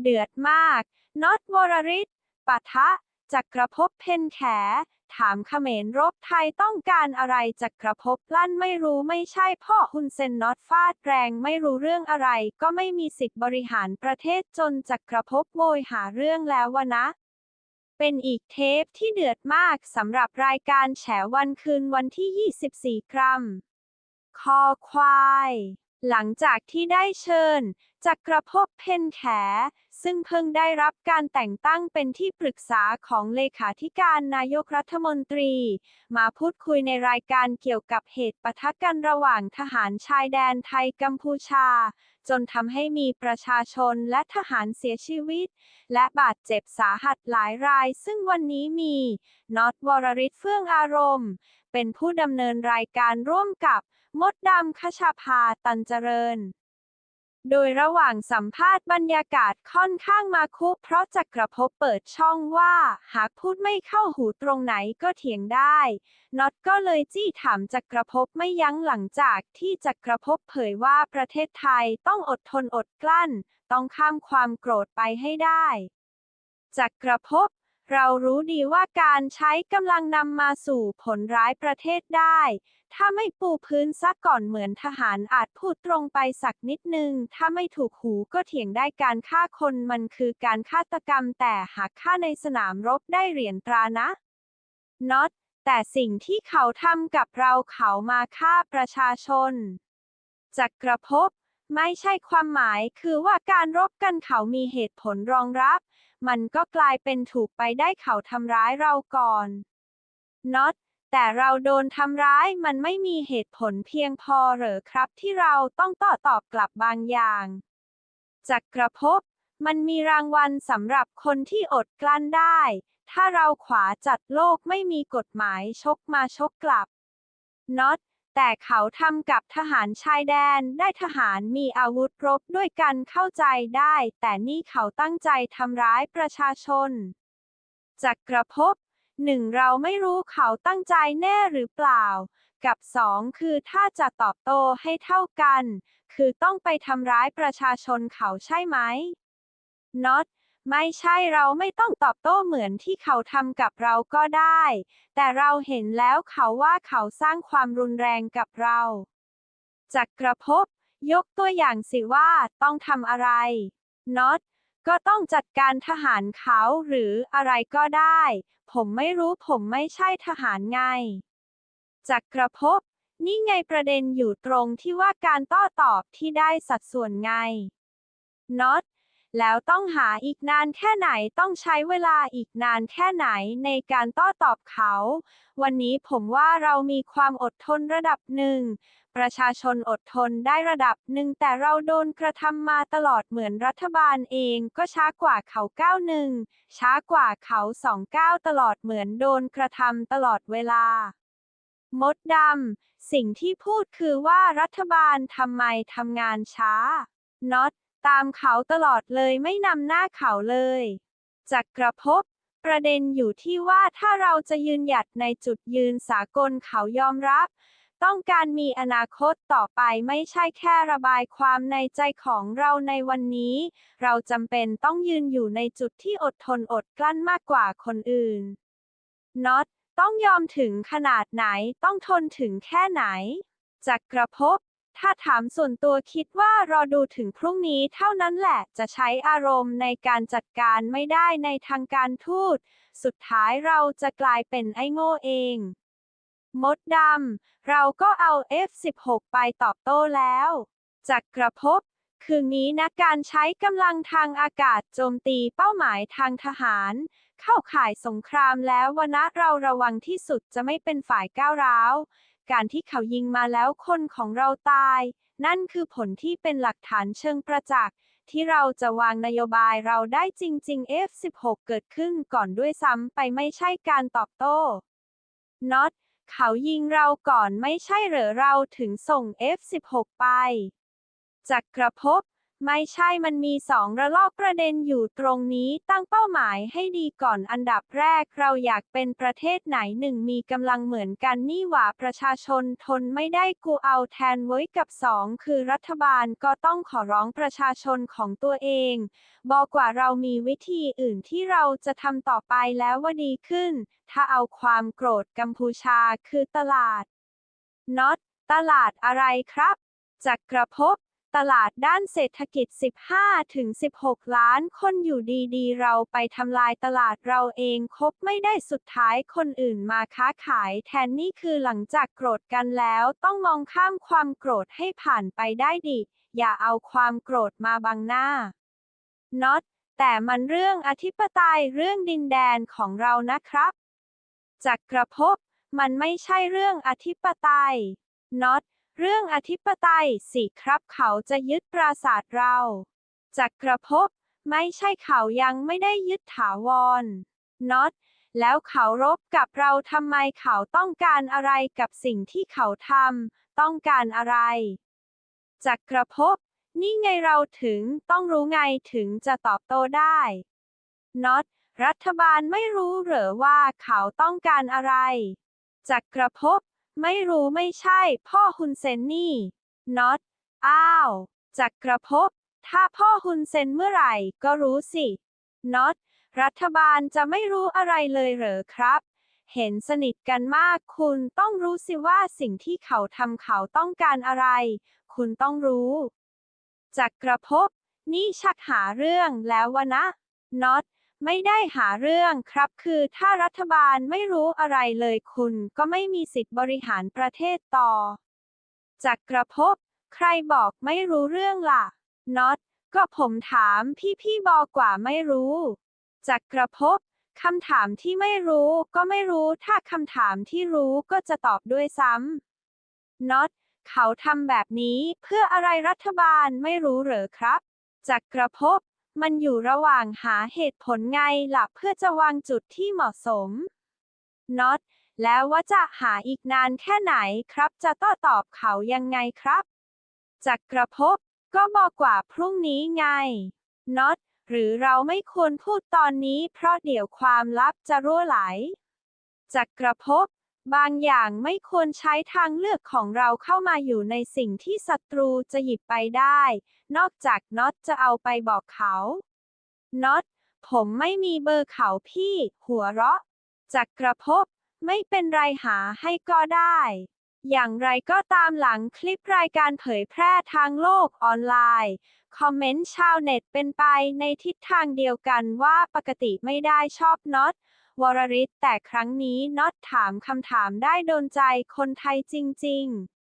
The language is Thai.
เดือดมากน็อตวรริศปะทะจักรภพเพนแข ถามเขมรรบไทยต้องการอะไรจักรภพลั่นไม่รู้ไม่ใช่พ่อฮุนเซนน็อตฟาดแรงไม่รู้เรื่องอะไร ก็ไม่มีสิทธิ์บริหารประเทศจนจักรภพโวยหาเรื่องแล้ววะนะ เป็นอีกเทปที่เดือดมากสำหรับรายการแฉวันคืนวันที่ 24 กรัม คอควาย หลังจากที่ได้เชิญจักรภพเพนแข ซึ่งเพิ่งได้รับการแต่งตั้งเป็นที่ปรึกษาของเลขาธิการนายกรัฐมนตรี มาพูดคุยในรายการเกี่ยวกับเหตุปะทะกันระหว่างทหารชายแดนไทยกัมพูชา จนทำให้มีประชาชนและทหารเสียชีวิต และบาดเจ็บสาหัสหลายราย ซึ่งวันนี้มีน็อตวรริศเฟื่องอารมณ์ เป็นผู้ดำเนินรายการร่วมกับ มดดำคชาภาตันเจริญ โดยระหว่างสัมภาษณ์บรรยากาศค่อนข้างมาคุเพราะจักรภพเปิดช่องว่า หากพูดไม่เข้าหูตรงไหนก็เถียงได้น็อตก็เลยจี้ถามจักรภพไม่ยั้งหลังจากที่จักรภพเผยว่าประเทศไทยต้องอดทนอดกลั้น ต้องข้ามความโกรธไปให้ได้จักรภพเรารู้ดีว่าการใช้กำลังนำมาสู่ผลร้ายประเทศได้ ถ้าไม่ปูพื้นซะก่อนเหมือนทหารอาจพูดตรงไปสักนิดนึง ถ้าไม่ถูกหูก็เถียงได้การฆ่าคนมันคือการฆาตกรรมแต่หากฆ่าในสนามรบได้เหรียญตรานะน็อตแต่สิ่งที่เขาทำกับเราเขามาฆ่าประชาชนจักรภพไม่ใช่ความหมายคือว่าการรบกันเขามีเหตุผลรองรับ มันก็กลายเป็นถูกไปได้เขาทำร้ายเราก่อนน็อต แต่เราโดนทำร้ายมันไม่มีเหตุผลเพียงพอหรือครับที่เราต้องต่อตอบกลับบางอย่างจักรภพมันมีรางวัลสำหรับคนที่อดกลั้นได้ ถ้าเราขวาจัดโลกไม่มีกฎหมายชกมาชกกลับน็อตแต่เขาทำกับทหารชายแดนได้ทหารมีอาวุธรบด้วยกันเข้าใจได้ แต่นี่เขาตั้งใจทำร้ายประชาชนจักรภพ หนึ่งเราไม่รู้เขาตั้งใจแน่หรือเปล่า กับสองคือถ้าจะตอบโต้ให้เท่ากัน คือต้องไปทำร้ายประชาชนเขาใช่ไหมน็อตไม่ใช่เราไม่ต้องตอบโต้เหมือนที่เขาทำกับเราก็ได้ แต่เราเห็นแล้วเขาว่าเขาสร้างความรุนแรงกับเราจักรภพยกตัวอย่างสิว่าต้องทำอะไรน็อต ก็ต้องจัดการทหารเขาหรืออะไรก็ได้ ผมไม่รู้ผมไม่ใช่ทหารไง จักรภพนี่ไงประเด็นอยู่ตรงที่ว่าการต้อตอบที่ได้สัดส่วนไงน็อต แล้วต้องหาอีกนานแค่ไหนต้องใช้เวลาอีกนานแค่ไหนในการต้อตอบเขา วันนี้ผมว่าเรามีความอดทนระดับหนึ่ง ประชาชนอดทนได้ระดับหนึ่งแต่เราโดนกระทำมาตลอดเหมือนรัฐบาลเองก็ช้ากว่าเขาก้าวหนึ่งช้ากว่าเขาสองก้าวตลอดเหมือนโดนกระทำตลอดเวลามดดำ สิ่งที่พูดคือว่ารัฐบาลทำไมทำงานช้าน็อต ตามเขาตลอดเลยไม่นำหน้าเขาเลยจักรภพประเด็นอยู่ที่ว่าถ้าเราจะยืนหยัดในจุดยืนสากลเขายอมรับ ต้องการมีอนาคตต่อไปไม่ใช่แค่ระบายความในใจของเราในวันนี้ เราจำเป็นต้องยืนอยู่ในจุดที่อดทนอดกลั้นมากกว่าคนอื่นน็อตต้องยอมถึงขนาดไหนต้องทนถึงแค่ไหนจักรภพ ถ้าถามส่วนตัวคิดว่ารอดูถึงพรุ่งนี้เท่านั้นแหละจะใช้อารมณ์ในการจัดการไม่ได้ในทางการทูต สุดท้ายเราจะกลายเป็นไอ้โง่เอง มดดำ เราก็เอา F16 ไปตอบโต้แล้วจากกระพบ คืนนี้นะการใช้กำลังทางอากาศโจมตีเป้าหมายทางทหาร เข้าข่ายสงครามแล้ววนนะเราระวังที่สุดจะไม่เป็นฝ่ายก้าวร้าว การที่เขายิงมาแล้วคนของเราตาย นั่นคือผลที่เป็นหลักฐานเชิงประจักษ์ที่เราจะวางนโยบายเราได้จริง ๆ F16 เกิดขึ้นก่อนด้วยซ้ำไปไม่ใช่การตอบโต้น็อตเขายิงเราก่อนไม่ใช่เหรอเราถึงส่ง F16 ไปจากกระพบ ไม่ใช่มันมีสองระลอกประเด็นอยู่ตรงนี้ตั้งเป้าหมายให้ดีก่อนอันดับแรกเราอยากเป็นประเทศไหนหนึ่งมีกำลังเหมือนกันนี่หว่าประชาชนทนไม่ได้กูเอาแทนไว้กับสองคือรัฐบาลก็ต้องขอร้องประชาชนของตัวเอง บอกว่าเรามีวิธีอื่นที่เราจะทำต่อไปแล้วว่าดีขึ้น ถ้าเอาความโกรธกัมพูชาคือตลาดน็อตตลาดอะไรครับจักรภพ ตลาดด้านเศรษฐกิจ 15-16 ล้านคนอยู่ดีๆ เราไปทำลายตลาดเราเองคบไม่ได้สุดท้ายคนอื่นมาค้าขายแทนนี่คือหลังจากโกรธกันแล้วต้องมองข้ามความโกรธให้ผ่านไปได้ดิ อย่าเอาความโกรธมาบังหน้าน็อตแต่มันเรื่องอธิปไตยเรื่องดินแดนของเรานะครับจักรภพมันไม่ใช่เรื่องอธิปไตยน็อต เรื่องอธิปไตยสิครับเขาจะยึดปราสาทเรา จักรภพไม่ใช่เขายังไม่ได้ยึดถาวรน็อตแล้วเขารบกับเราทำไมเขาต้องการอะไรกับสิ่งที่เขาทำต้องการอะไร จักรภพนี่ไงเราถึงต้องรู้ไงถึงจะตอบโต้ได้ น็อต รัฐบาลไม่รู้เหรอว่าเขาต้องการอะไร จักรภพ ไม่รู้ไม่ใช่ พ่อฮุนเซนนี่น็อตอ้าว จักรภพถ้าพ่อฮุนเซนเมื่อไหร่ ก็รู้สิน็อตรัฐบาลจะไม่รู้อะไรเลยเหรอครับ เห็นสนิทกันมาก คุณต้องรู้สิว่าสิ่งที่เขาทำเขาต้องการอะไร คุณต้องรู้ จักรภพนี่ชักหาเรื่องแล้ววะนะน็อต ไม่ได้หาเรื่องครับ คือถ้ารัฐบาลไม่รู้อะไรเลยคุณก็ไม่มีสิทธิ์บริหารประเทศต่อจักกรภพบ ใครบอกไม่รู้เรื่องล่ะน็อตก็ผมถามพี่ๆบอกกว่าไม่รู้จักกรภพบคำถามที่ไม่รู้ก็ไม่รู้ ถ้าคำถามที่รู้ก็จะตอบด้วยซ้ำน็อตเขาทำแบบนี้เพื่ออะไรรัฐบาลไม่รู้เหรอครับจักกรภพบ มันอยู่ระหว่างหาเหตุผลไงล่ะเพื่อจะวางจุดที่เหมาะสมน็อตแล้วว่าจะหาอีกนานแค่ไหนครับ จะต้อตอบเขายังไงครับจักรภพก็บอกว่าพรุ่งนี้ไงน็อตหรือเราไม่ควรพูดตอนนี้เพราะเดี๋ยวความลับจะรั่วไหลจักรภพ บางอย่างไม่ควรใช้ทางเลือกของเราเข้ามาอยู่ในสิ่งที่ศัตรูจะหยิบไปได้ นอกจากน็อตจะเอาไปบอกเขาน็อตผมไม่มีเบอร์เขาพี่ หัวเราะ จักรภพไม่เป็นไรหาให้ก็ได้ อย่างไรก็ตามหลังคลิปรายการเผยแพร่ทางโลกออนไลน์ คอมเมนต์ชาวเน็ตเป็นไปในทิศทางเดียวกันว่าปกติไม่ได้ชอบน็อต วรริศแต่ครั้งนี้น็อตถามคำถามได้โดนใจคนไทยจริง ๆ